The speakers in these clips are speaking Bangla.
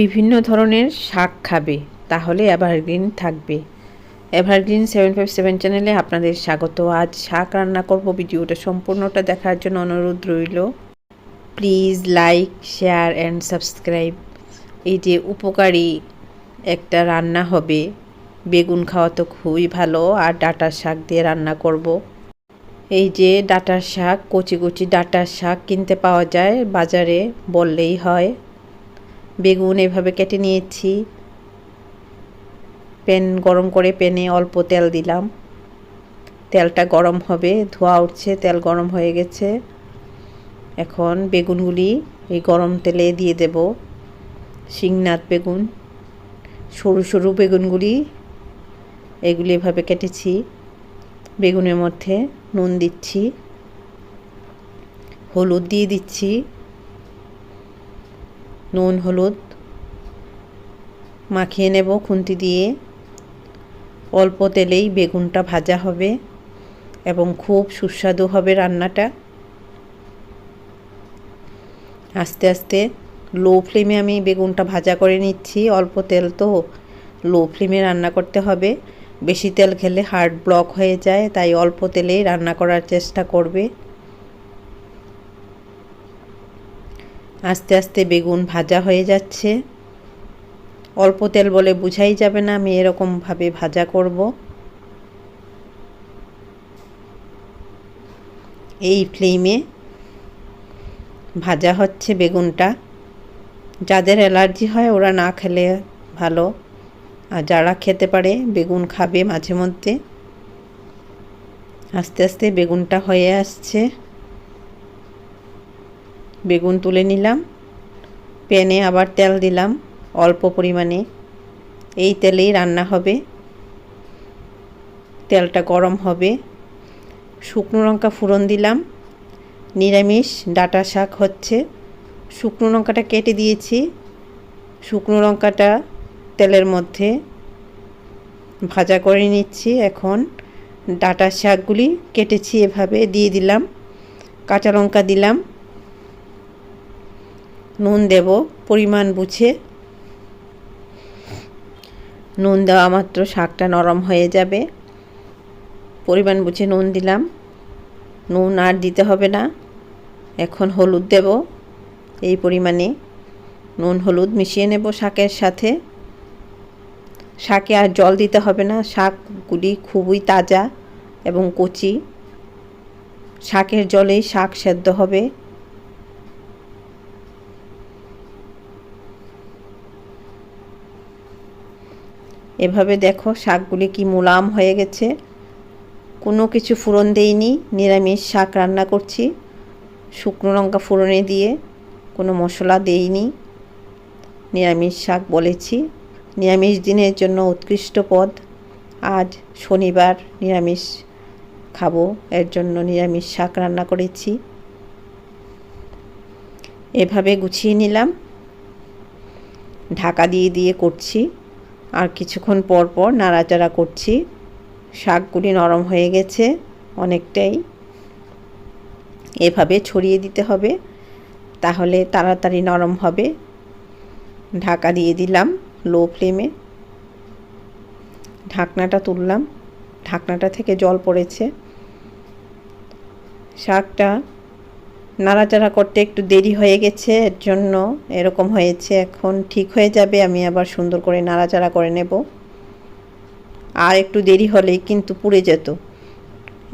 বিভিন্ন ধরনের শাক খাবে, তাহলে এভারগ্রিন থাকবে। এভারগ্রিন সেভেন ফাইভ সেভেন চ্যানেলে আপনাদের স্বাগত। আজ শাক রান্না করব, ভিডিওটা সম্পূর্ণটা দেখার জন্য অনুরোধ রইল। Please like share and subscribe এই যে উপকারী একটা রান্না হবে, বেগুন খাওয়া তো খুবই ভালো, আর ডাটার শাক দিয়ে রান্না করব। এই যে ডাটার শাক, কচি কচি ডাটার শাক কিনতে পাওয়া যায়, বাজারে বললেই হয়। বেগুন এভাবে কেটে নিয়েছি। প্যান, গরম করে প্যানে অল্প তেল দিলাম। তেলটা গরম হবে, ধোয়া উঠছে, তেল গরম হয়ে গেছে। এখন বেগুনগুলি এই গরম তেলে দিয়ে দেব। শিংনাথ বেগুন, সরু সরু বেগুনগুলি, এগুলি এভাবে কেটেছি। বেগুনের মধ্যে নুন দিচ্ছি, হলুদ দিয়ে দিচ্ছি। নুন, হলুদ মাখিয়ে নেব খুন্তি দিয়ে। অল্প তেলেই বেগুনটা ভাজা হবে এবং খুব সুস্বাদু হবে রান্নাটা। আস্তে আস্তে লো ফ্লেমে আমি বেগুনটা ভাজা করে নিচ্ছি। অল্প তেল তো লো ফ্লেমে রান্না করতে হবে। বেশি তেল খেলে হার্ট ব্লক হয়ে যায়, তাই অল্প তেলেই রান্না করার চেষ্টা করবে। আস্তে আস্তে বেগুন ভাজা হয়ে যাচ্ছে। অল্প তেল বলে বুঝাই যাবে না, আমি এরকমভাবে ভাজা করব। এই ফ্লেমে ভাজা হচ্ছে বেগুনটা। যাদের অ্যালার্জি হয়, ওরা না খেলে ভালো। আর যারা খেতে পারে, বেগুন খাবে মাঝে মধ্যে। আস্তে আস্তে বেগুনটা হয়ে আসছে। বেগুন তুলে নিলাম, প্যানে আবার তেল দিলাম অল্প পরিমাণে। এই তেলেই রান্না হবে। তেলটা গরম হবে। শুকনো লঙ্কা ফুরন দিলাম। নিরামিষ ডাটা শাক হচ্ছে। শুকনো লঙ্কাটা কেটে দিয়েছি। শুকনো লঙ্কাটা তেলের মধ্যে ভাজা করে নিচ্ছি। এখন ডাটা শাকগুলি কেটেছি এভাবে। দিয়ে দিলাম। কাঁচা লঙ্কা দিলাম। নুন দেব, পরিমাণ বুঝে। নুন দেওয়া মাত্র শাকটা নরম হয়ে যাবে। পরিমাণ বুঝে নুন দিলাম। নুন আর দিতে হবে না। এখন হলুদ দেব এই পরিমাণে। নুন হলুদ মিশিয়ে নেব শাকের সাথে। শাকে আর জল দিতে হবে না। শাকগুলি খুবই তাজা এবং কচি। শাকের জলেই শাক সেদ্ধ হবে। এভাবে দেখো শাকগুলি কি মোলাম হয়ে গেছে। কোনো কিছু ফুরন দেইনি, নিরামিষ শাক রান্না করছি, শুকনো লঙ্কা ফুরনে দিয়ে কোনো মশলা দেইনি। নিরামিষ শাক বলেছি, নিরামিষ দিনের জন্য উৎকৃষ্ট পদ। আজ শনিবার নিরামিষ খাব, এর জন্য নিরামিষ শাক রান্না করেছি। এভাবে গুছিয়ে নিলাম। ঢাকা দিয়ে দিয়ে করছি। আর কিছুক্ষণ পর পর নাড়াচাড়া করছি। শাকগুলি নরম হয়ে গেছে অনেকটাই। এভাবে ছড়িয়ে দিতে হবে, তাহলে তাড়াতাড়ি নরম হবে। ঢাকা দিয়ে দিলাম লো ফ্লেমে। ঢাকনাটা তুললাম। ঢাকনাটা থেকে জল পড়েছে। শাকটা নাড়াচাড়া করতে একটু দেরি হয়ে গেছে, এর জন্য এরকম হয়েছে। এখন ঠিক হয়ে যাবে, আমি আবার সুন্দর করে নাড়াচাড়া করে নেব। আর একটু দেরি হলেই কিন্তু পুড়ে যেত।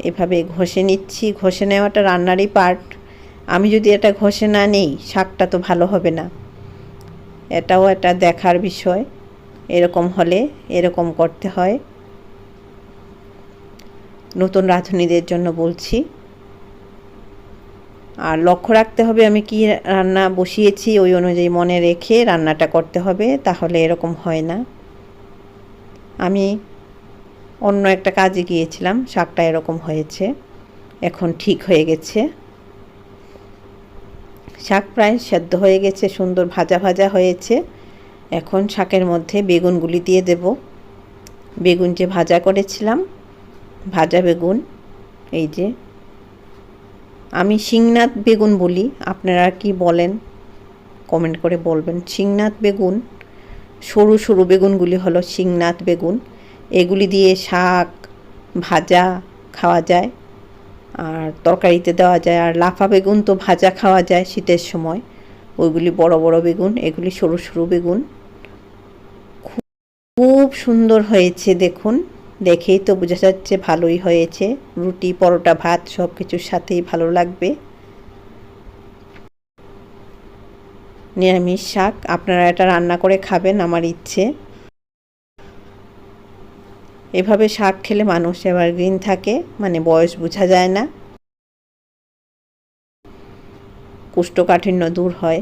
এভাবে ঘষে নিচ্ছি, ঘষে নেওয়াটা রান্নারই পার্ট আমি যদি এটা ঘষে না নেই, শাকটা তো ভালো হবে না। এটাও একটা দেখার বিষয়। এরকম হলে এরকম করতে হয়। নতুন রাঁধুনিদের জন্য বলছি। আর লক্ষ্য রাখতে হবে আমি কি রান্না বসিয়েছি ওই অনুযায়ী মনে রেখে রান্নাটা করতে হবে, তাহলে এরকম হয় না। আমি অন্য একটা কাজে গিয়েছিলাম, শাকটা এরকম হয়েছে, এখন ঠিক হয়ে গেছে। শাক প্রায় সেদ্ধ হয়ে গেছে, সুন্দর ভাজা ভাজা হয়েছে। এখন শাকের মধ্যে বেগুনগুলি দিয়ে দেব। বেগুন যে ভাজা করেছিলাম, ভাজা বেগুন, এই যে আমি শিংনাথ বেগুন বলি, আপনারা কি বলেন? কমেন্ট করে বলবেন। শিংনাথ বেগুন, সরু সরু বেগুনগুলি হলো শিংনাথ বেগুন। এগুলি দিয়ে শাক ভাজা খাওয়া যায়, আর তরকারিতে দেওয়া যায়। আর লাফা বেগুন তো ভাজা খাওয়া যায় শীতের সময়। ওইগুলি বড় বড় বেগুন, এগুলি সরু সরু বেগুন। খুব সুন্দর হয়েছে, দেখুন। দেখেই তো বোঝা যাচ্ছে ভালোই হয়েছে। রুটি, পরোটা, ভাত সব কিছুর সাথেই ভালো লাগবে। নিরামিষ শাক, আপনারা এটা রান্না করে খাবেন আমার ইচ্ছে। এভাবে শাক খেলে মানুষ এভারগ্রিন থাকে মানে বয়স বোঝা যায় না। কোষ্ঠকাঠিন্য দূর হয়।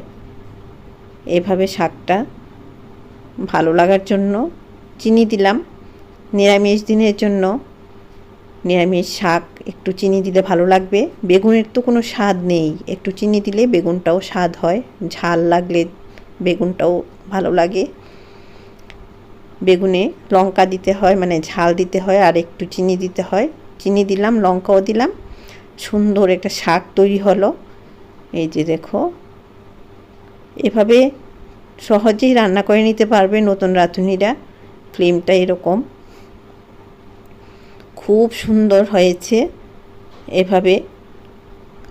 এভাবে শাকটা ভালো লাগার জন্য চিনি দিলাম। নিরামিষ দিনের জন্য নিরামিষ শাক, একটু চিনি দিলে ভালো লাগবে। বেগুনের তো কোনো স্বাদ নেই। একটু চিনি দিলে বেগুনটাও স্বাদ হয়। ঝাল লাগলে বেগুনটাও ভালো লাগে। বেগুনে লঙ্কা দিতে হয় মানে ঝাল দিতে হয় আর একটু চিনি দিতে হয়। চিনি দিলাম, লঙ্কাও দিলাম। সুন্দর একটা শাক তৈরি হলো। এই যে দেখো। এভাবে সহজেই রান্না করে নিতে পারবে নতুন রাঁধুনিরা। ফ্লেমটা এরকম। খুব সুন্দর হয়েছে। এভাবে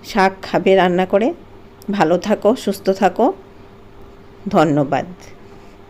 শাক খাবে রান্না করে। ভালো থাকো সুস্থ থাকো। ধন্যবাদ।